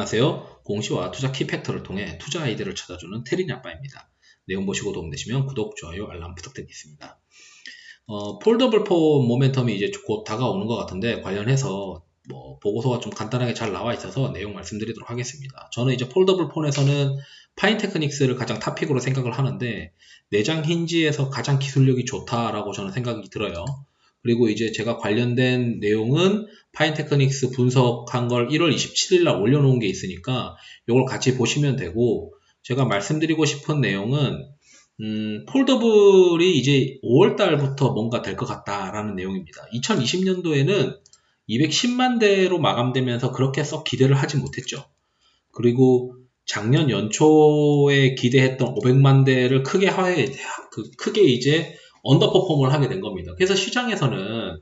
안녕하세요. 공시와 투자 키팩터를 통해 투자 아이디어를 찾아주는 테리니 아빠입니다. 내용 보시고 도움되시면 구독, 좋아요, 알람 부탁드리겠습니다. 어, 폴더블 폰 모멘텀이 이제 곧 다가오는 것 같은데 관련해서 뭐 보고서가 좀 간단하게 잘 나와 있어서 내용 말씀드리도록 하겠습니다. 저는 이제 폴더블 폰에서는 파인 테크닉스를 가장 탑픽으로 생각을 하는데 내장 힌지에서 가장 기술력이 좋다라고 저는 생각이 들어요. 그리고 이제 제가 관련된 내용은 파인 테크닉스 분석한 걸 1월 27일 날 올려놓은 게 있으니까 이걸 같이 보시면 되고 제가 말씀드리고 싶은 내용은 음, 폴더블이 이제 5월 달부터 뭔가 될 것 같다라는 내용입니다. 2020년도에는 210만 대로 마감되면서 그렇게 썩 기대를 하지 못했죠. 그리고 작년 연초에 기대했던 500만 대를 크게 하회, 그 크게 이제 언더퍼폼을 하게 된 겁니다. 그래서 시장에서는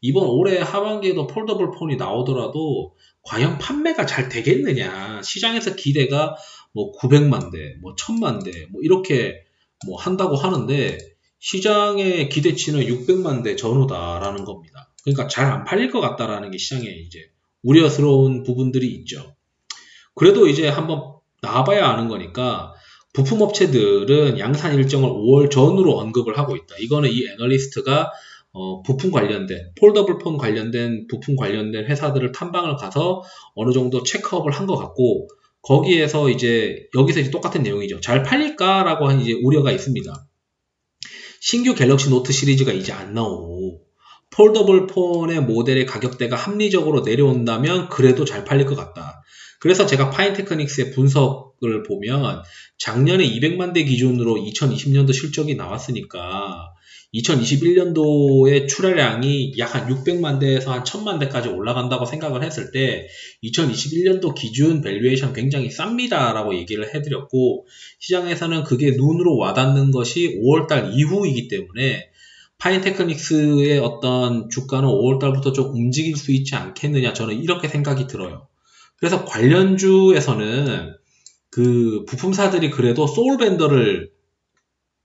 이번 올해 하반기에도 폴더블 폰이 나오더라도 과연 판매가 잘 되겠느냐 시장에서 기대가 뭐 900만 대, 뭐 1000만 대, 뭐 이렇게 뭐 한다고 하는데 시장의 기대치는 600만 대 전후다라는 겁니다. 그러니까 잘 안 팔릴 것 같다라는 게 시장에 이제 우려스러운 부분들이 있죠. 그래도 이제 한번 나와봐야 아는 거니까 부품 업체들은 양산 일정을 5월 전으로 언급을 하고 있다. 이거는 이 애널리스트가 어, 부품 관련된 폴더블 폰 관련된 부품 관련된 회사들을 탐방을 가서 어느 정도 체크업을 한 것 같고 거기에서 이제 여기서 이제 똑같은 내용이죠. 잘 팔릴까라고 한 이제 우려가 있습니다. 신규 갤럭시 노트 시리즈가 이제 안 나오고 폴더블 폰의 모델의 가격대가 합리적으로 내려온다면 그래도 잘 팔릴 것 같다. 그래서 제가 파인테크닉스의 분석을 보면 작년에 200만 대 기준으로 2020년도 실적이 나왔으니까 2021년도의 출하량이 약 한 600만 대에서 한 1000만 대까지 올라간다고 생각을 했을 때 2021년도 기준 밸류에이션 굉장히 쌉니다라고 얘기를 해드렸고 시장에서는 그게 눈으로 와닿는 것이 5월달 이후이기 때문에 파인테크닉스의 어떤 주가는 5월달부터 좀 움직일 수 있지 않겠느냐 저는 이렇게 생각이 들어요. 그래서 관련주에서는 그 부품사들이 그래도 소울 밴더를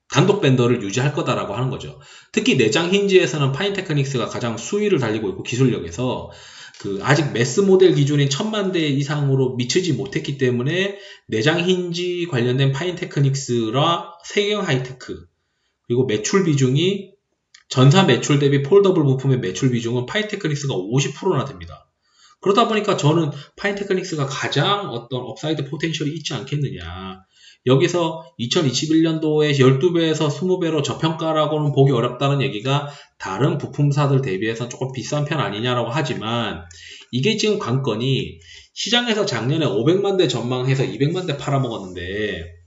단독 밴더를 유지할 거다라고 하는 거죠. 특히 내장 힌지에서는 파인테크닉스가 가장 수위를 달리고 있고 기술력에서 그 아직 매스 모델 기준인 천만 대 이상으로 미치지 못했기 때문에 내장 힌지 관련된 파인테크닉스라 세경 하이테크 그리고 매출 비중이 전사 매출 대비 폴더블 부품의 매출 비중은 파인테크닉스가 50%나 됩니다. 그러다 보니까 저는 파인테크닉스가 가장 어떤 업사이드 포텐셜이 있지 않겠느냐. 여기서 2021년도에 12배에서 20배로 저평가라고는 보기 어렵다는 얘기가 다른 부품사들 대비해서 조금 비싼 편 아니냐라고 하지만 이게 지금 관건이 시장에서 작년에 500만 대 전망해서 200만 대 팔아먹었는데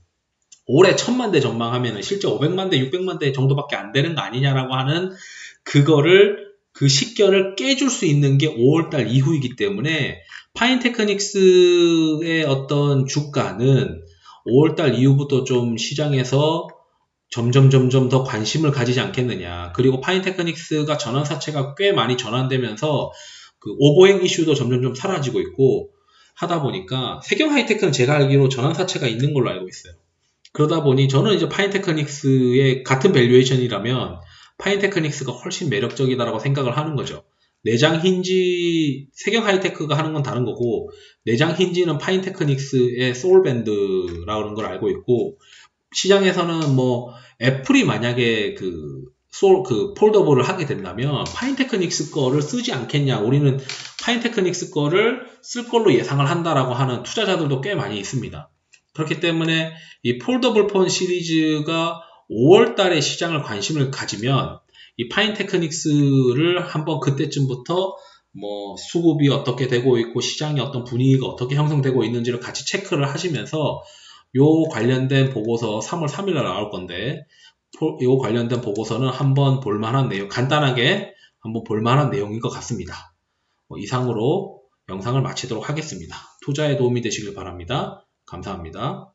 올해 1000만 대 전망하면 실제 500만 대, 600만 대 정도밖에 안 되는 거 아니냐라고 하는 그거를 그 식견을 깨줄 수 있는 게 5월달 이후이기 때문에 파인테크닉스의 어떤 주가는 5월달 이후부터 좀 시장에서 점점 점점 더 관심을 가지지 않겠느냐. 그리고 파인테크닉스가 전환사채가 꽤 많이 전환되면서 그 오보행 이슈도 점점 좀 사라지고 있고 하다 보니까 세경 하이테크는 제가 알기로 전환사채가 있는 걸로 알고 있어요. 그러다 보니 저는 이제 파인테크닉스의 같은 밸류에이션이라면 파인테크닉스가 훨씬 매력적이다라고 생각을 하는 거죠. 내장 힌지 세경 하이테크가 하는 건 다른 거고 내장 힌지는 파인테크닉스의 소울밴드라는 걸 알고 있고 시장에서는 뭐 애플이 만약에 그 솔, 그 폴더블을 하게 된다면 파인테크닉스 거를 쓰지 않겠냐. 우리는 파인테크닉스 거를 쓸 걸로 예상을 한다라고 하는 투자자들도 꽤 많이 있습니다. 그렇기 때문에 이 폴더블 폰 시리즈가 5월 달에 시장을 관심을 가지면 이 파인테크닉스를 한번 그때쯤부터 뭐 수급이 어떻게 되고 있고 시장의 어떤 분위기가 어떻게 형성되고 있는지를 같이 체크를 하시면서 요 관련된 보고서 3월 3일 날 나올 건데 요 관련된 보고서는 한번 볼만한 내용 간단하게 한번 볼만한 내용인 것 같습니다. 뭐 이상으로 영상을 마치도록 하겠습니다. 투자에 도움이 되시길 바랍니다. 감사합니다.